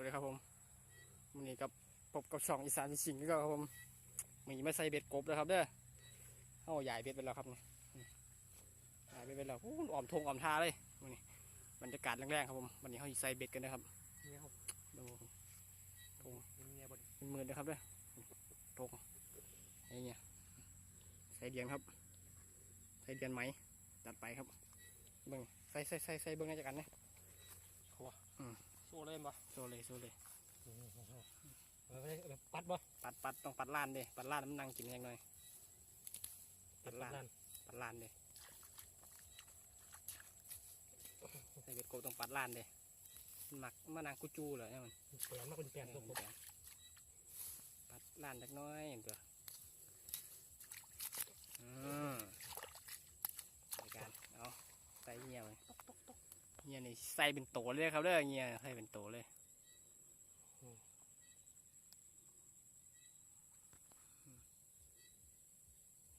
วัสดีครับผมวันนี้กับพบกับช่องอีสานสิงห์ก็ครับผมมีมาใส่เบ็ดกบแล้วครับเด้อเอาใหญ่เบ็ดไปแล้วครับนี่ใหญ่เบ็ดไปแล้วอู้อ่อมทงอ่อมทาเลยวันนี้บรรยากาศแรงๆครับผมวันนี้เขาสิใส่เบ็ดกันนะครับเนี่ยครับดูทงเป็นเมียบดเป็นหมื่นนะครับเด้อทงอะไรเงี้ยใส่เดียนครับ ใส่เดียนไหมจัดไปครับเบิ้งใส่ใส่ใส่ใส่เบิ้งในจักรันเนี่ย โซ่เล่นปะโซเลยโซเลยแบบปัดปะปัดปัดต้องปัดล้านเด้ปัดล้านมันนั่งกินยังหน่อยปัดล้านนั่นปัดล้านเด้ใส่เบ็ดโกบต้องปัดล้านเด้มันหมักมันนางกุจูเหรอเนี่ยมันแปลนมากเป็นแปลนตัวผมปัดล้านเล็กน้อยเห็นตัวอืมในการเอาใส่เงียบเลย เงี้ยนี่ใส่เป็นโตเลยครับเด้อเงี้ยใส่เป็นโตเลย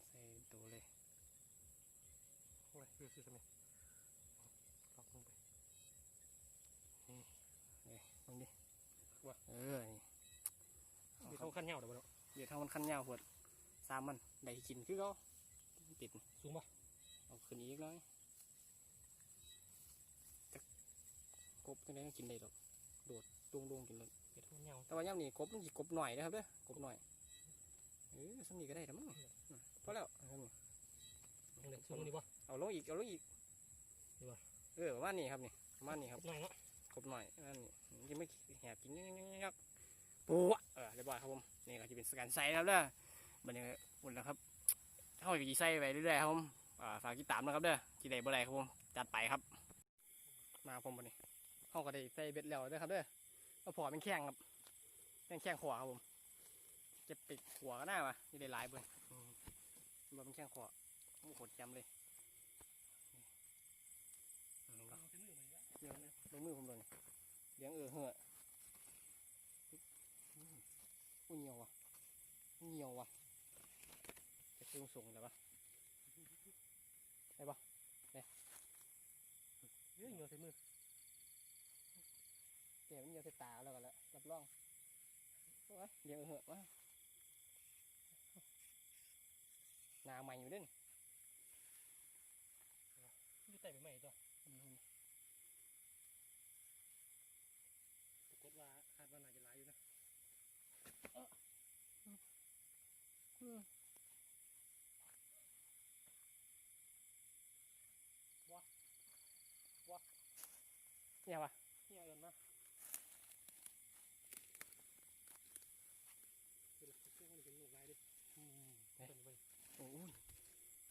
ใส่เป็นโตเลยโอ้ยคือคือทำไมล็อกลงไปลองดิว่าเออนี่มีเขาขั้นเหงาเดี๋ยวเนาะเดี๋ยวถ้ามันขั้นยาวปวดสามมันได้กินคือเขาติดสูงปะเอาขึ้นอีกหน้อยจะก บจังไดก็กินได้ดอกโดดดวงดวงๆกินเลยเดี๋ยวเขาเหงาแต่ว่าย่ำนี่กบมันสิกบหน่อยนะครับเด้อกบหน่อยเออสำนีก็ได้แต่มั้งอืมพอแล้วเอานี่ตรงนี้สูงนี่ปะเอาลงอีกเอาลงอีกนี่วะเออประมาณนี้ครับนี่ประมาณนี้ครับหน่อยเนาะกบหน่อยนั่นนี่ยังไม่แหบกินงักๆปูอะเออเรียบร้อยครับผมนี่ก็จะเป็นสแกนไซส์ครับเด้อบันนี้หมดแล้วครับเท่ากับกี่ไซส์ไปเรื่อยๆครับผมอ่าฝากติดตามนะครับเด้อกี่ใดบ่ได้ครับผมจัดไปครับ มาผมบันนี้ เขาก็ได้ใส่เบ็ดแล้วด้อครับเด้อก็พอเป็นแข้งครับเป็นแข้งขวาครับผมเจ็บปิดหัวก็ได้ปะยี่ได้หลายเบิ่อมบ่เป็นแข้งขวาโอ้โหจำเลยนี่อืมเอาเส้นมือไปละเลี้ยงลงมือผมเลยเลี้ยงเออเหอะอืมอุ้ยเหนียวว่ะเหนียวว่ะจะเครื่อส่งได้ปะเฮ้ยเหงาเส้นมือเดี๋ยวมันเหนี ยวใส่ตาแล้วกันละรับรองเอาวะเลี้ยงเออเหอะวะหนาใหม่อยู่เด้นอยู่ใต้ใบไม้ตัวอืมปรากฏว่าคาดว่าน่าจะหลายอยู่นะอืมเนี่ยวะเนี่ยเอินมาเป็นหลักเส้นมันเป็นหนวดลายดิอืมเป็นไป โอ้ย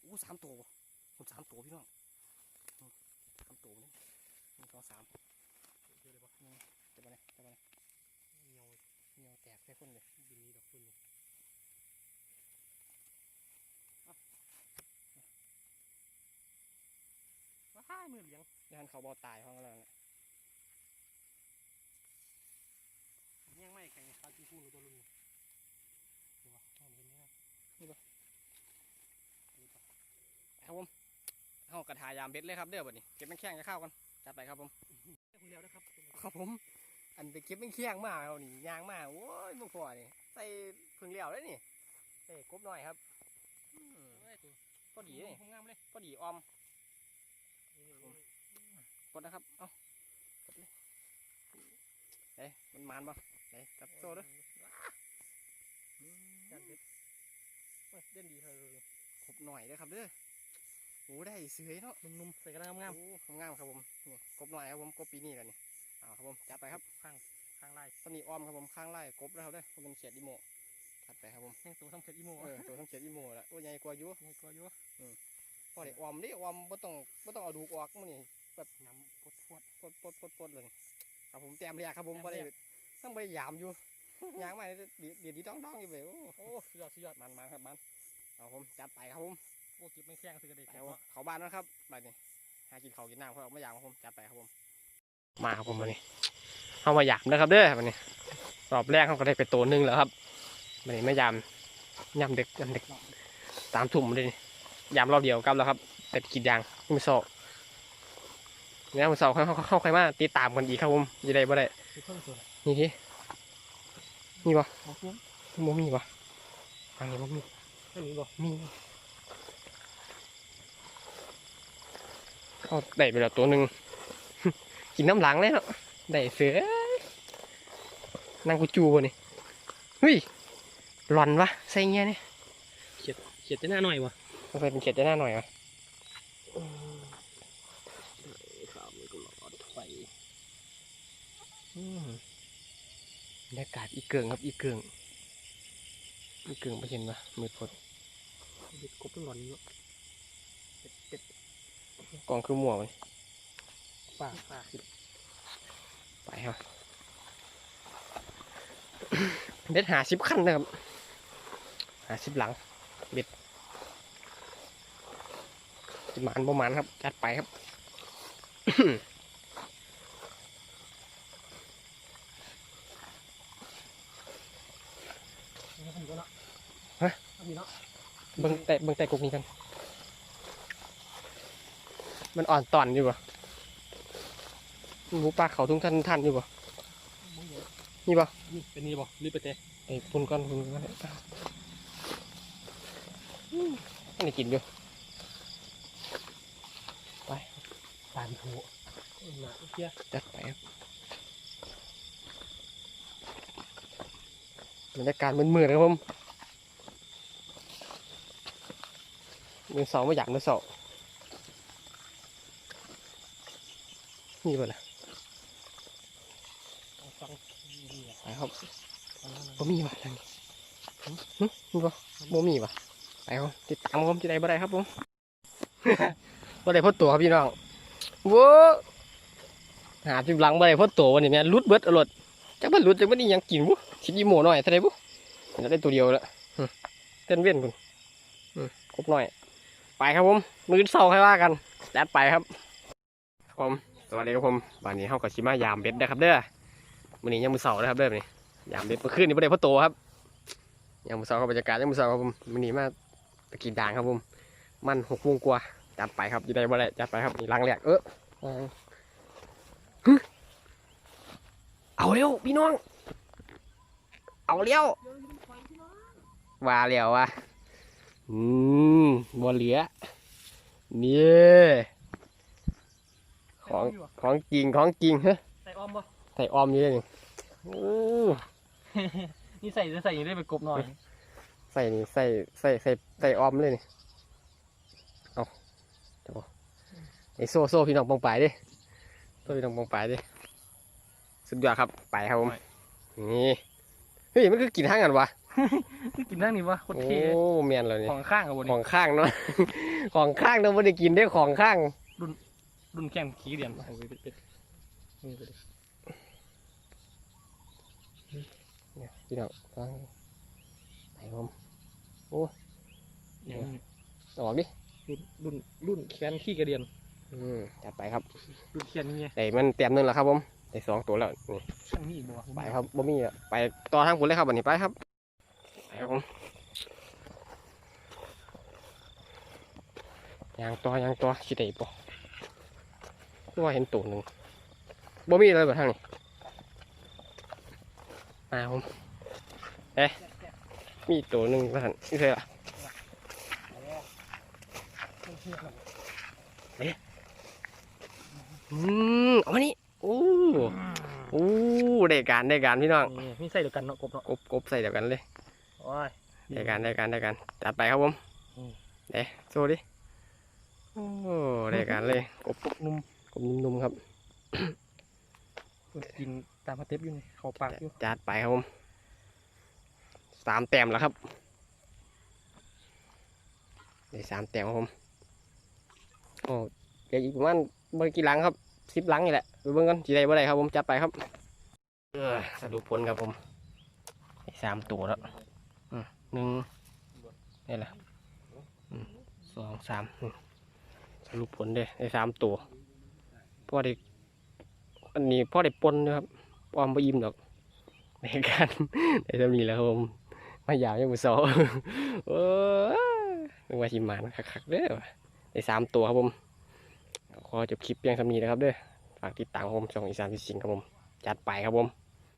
โอ้สามตัวว่ะผมสามตัวพี่น้องอืมสามตัวเนี่ยหนึ่งสองสามเยอะเลยปะจะมาเนี่ยจะมาเนี่ยเหงาเหนียวแตกใส่คนเลยบินนี้ดอกคุณว้ายมือเหลียงนี่ฮันเขาบอตายห้องแล้วเนี่ยยังไม่แข่งคาจีพูนตัวรุ่นนี่ดูวะมองเห็นไหมครับ ครับผมเอากระถายามเบ็ดเลยครับเด้อบัดนี้เก็บแม่งแข้งจะเข้ากันจัดไปครับผมคุณแล้วนะครับครับผม อันไปเก็บแม่งแข้งมาเอานี่ยางมาโอ้ยบ่พอนี่ใส่พึ่งเหลี่ยวเลยนี่ใส่กบหน่อยครับอืมพอดีนี่งามเลยพอดีออมกดนะครับเอากดเลยเอ้ยมันมานปะไหนจับโซ่ด้วยจัดเด็ดเด่นดีเธอครบหน่อยเด้อครับเด้อ โอ้ได้เสือยเนาะนุ่มๆใส่กระดางงามโอ้งามครับผมนี่กบหน่อยครับผมกบปีนี้แหละนี่เอาครับผมจัดไปครับข้างข้างลายสนีออมครับผมข้างไล่กบแล้วครับเด้อเพราะมันเขียดอีโมจัดไปครับผมแห้งตัวทำเสร็จอีโมเออตัวทั้งเขียดอีโมละโอ้ใหญ่กว่าอยู่นี่ก็อยู่พอได้ออมดิออมบ่ต้องบ่ต้องเอาดูกออกมื้อนี่น้ำปดปวดปดปดปดปดเลยครับผมแต้มเรียกครับผมแต้บ่มเรีได้ยกต้องไปยามอยู่ยางมาเดียวเดี๋ยวดีต้องต้องอยู่เว้ยโอ้โอ้สุดยอดสุดยอดมันมันครับมันเอาผมจัดไปครับผม โอ้เก็บไม่แข็งซื้อกระเด็กเอาเขาบ้านนะครับบัดนี้หากินข้าวกินน้ำเขาออกมาอย่างครับผมจัดไปครับผม มาครับผมวันนี้เอามาหยามนะครับเด้อวันนี้รอบแรกเขาก็ได้ไปตัวหนึงแล้วครับวันนี้ไม่ยามยามเด็กยามเด็กตามถุ่มเลยนี่ยามรอบเดียวกลับแล้วครับ แต่กินยางไม่โซเนี่ยมันเสาร์เข้าเข้าเข้าใครมาติดตามกันอีกครับผมอยังไงบ่ได้คือคนตัวนี่ทีนี่บ่บอกเพี้ยนบ่มีบ่อันนี้บ่มีอันนี้บอกมี เอาได้ไปแล้วตัวหนึ่งกินน้ำหลังแล้วได้เสือนั่งกูจูบ่นี่เฮ้ยหลอนวะใส่เงี้ยนี่เขียดเขียดจะหน้าหน่อยวะต้องใส่เป็นเขียดจะหน้าหน่อยวะข้าวมันก็หลอดไฟอืมบรรยากาศอีเกิงครับอีเกิงอีเกิงไปเห็นปะมืดพดเด็ดกบต้องหลอนเนาะเป็ดเป็ด กองคือหมวกเลยป่าป่าคือไปครับเด็ดหาสิบขั้นนะครับหาสิบหลังเบ็ดประมาณประมาณครับ จัดไปครับนี่ผมก็เนาะฮะอันนี้เนาะเบิ้งแต่เบิ้งแต่กุกนี้กัน มันอ่อนตอนอยู่ปะหมูปลาเขาทุ่งทันทันอยู่ปะมึงเดี๋ยวนี่ปะนี่เป็นนี่บอกรีบไปเตะไอ้ปุ่นก้อนปุ่นก้อนอันนี้กินอยู่ตานถูหนาเพี้ยจัดไปครับบรรยากาศมันมืดๆครับผมมือสองไม่อยากมือสองนี่ป่ะล่ะเอาฟัง นี่แหละไปครับเอาแล้วนะบ่มีว่ะทางนี้หึหึมีป่ะบ่มีว่ะไปครับติดตามผมที่ใดบ่ได้ครับผมบ่ได้พดตัวครับพี่น้องโว้หาจิบหลังบ่ได้พดตัววันนี้แม่นรุดเบิดอรดจักมันรุดจักมันนี่ยังกินบุคิดยี่โมหน่อยเท่าไดบุเห็นแล้วได้ตัวเดียวแล้วหึเต้นเวียนคุณหึครบหน่อย ไปครับผม มื้อเช้าค่อยว่ากันจัดไปครับครับผม สวัสดีครับผมวันนี้เฮาก็สิมายามเบ็ดนะครับเด้อมื้อนี้ยังมือเช้านะครับเด้อมื้อนี้ยามเบ็ดเมื่อคืนนี้บ่ได้พดตัวครับยังมือเช้าก็บรรยากาศยังมือเช้าครับผมมื้อนี้มาตะกี้ด่างครับผม มันหกโมงกว่าจัดไปครับอยู่ได้บ่ได้จัดไปครับนี่ลังแรกเออเอาเร็วพี่น้อง เอาเร็วว่าเร็วว่ะอืมบ่เหลือนี่ย ของของจริงของจริงเฮ้ยใส่อ้อมบ่ใส่ออมอยู่เลยนี่โอ้นี่ใส่จะใส่อยังได้ไปกบหน่อย ใส่นี่ใส่ใส่ใส่ใส่ออมเลยนี่เอาเดี๋ยวไอโซ่โซ่พี่น้องปองไปายดิโซ่พี่น้องปองไปายดิสุดยอดครับไปครับผมนี่เฮ้ยมันคือกินห้างกันวะกินนั่งนี่วะโคตรโอ้เท่เมียนเลยนี่ของข้างอะบนขนี้องข้างเนาะของข้างเนาะไม่ได้กินได้ของข้าง รุ่นแก้มขี้เดียนเอาไปเป็ดนี่ไปดิเนี่ยพี่น้องฟังไปผมอย่างนี้ออกดิรุ่นรุ่นรุ่นแขนขี้กระเดียนอืมจัดไปครับรุ่นแขนนี่ไงแต่มันเต็มหนึงแล้วครับผมได้สองตัวแล้วนี่ช่างนี่อีกบ่วะไปครับบ่มีอะไปต่อทางคุณเลยครับวันนี้ไปครับไปครับผมยางต่อยางต่อคิดได้ปะ คือว่าเห็นตัวหนึ่งบ่มีเลยแบบทางนี้มาครับผมเอ๊ะมีตัวหนึ่งท่านนี่เลยอะอืมเอามานี่โอ้โอ้ได้การได้การพี่น้องนี่มีใส่เดียวกันเนาะกบเนาะกบกบใส่เดียวกันเลยโอ้ยได้การได้การได้การจัดไปครับผมอืมเด้โชว์ดิโอ้ได้การเลยกบกบนุ่ม กบนุ่มๆครับกินตามมาเต็บอยู่นี่เข้าปากอยู่จัดไปครับผมสามแต้มแล้วครับได้สามแต้มครับผมโอ้เดี๋ยวอีกประมาณบริกี่หลังครับสิบหลังนี่แหละไปเบิ่งกันจีได้บ่ได้ครับผมจัดไปครับเออสรุปผลครับผมได้สามตัวแล้วอืมหนึ่งนี่แหละอืมสองสามอืมสรุปผลเด้ได้สามตัว พ่อได้อันนี้พ่อได้ปนนะครับปอมไปอิ่มดอกในการได้ทำนี้แหล้วครับผมมายาวยังมือสองโอ้ยนึกว่าชิมานคักๆเด้อว่ะได้สามตัวครับผมขอจบคลิปเพียงเท่านี้นะครับเด้อฝากติดตามผมช่องอีสานพิสิงครับผม จัดไปครับผม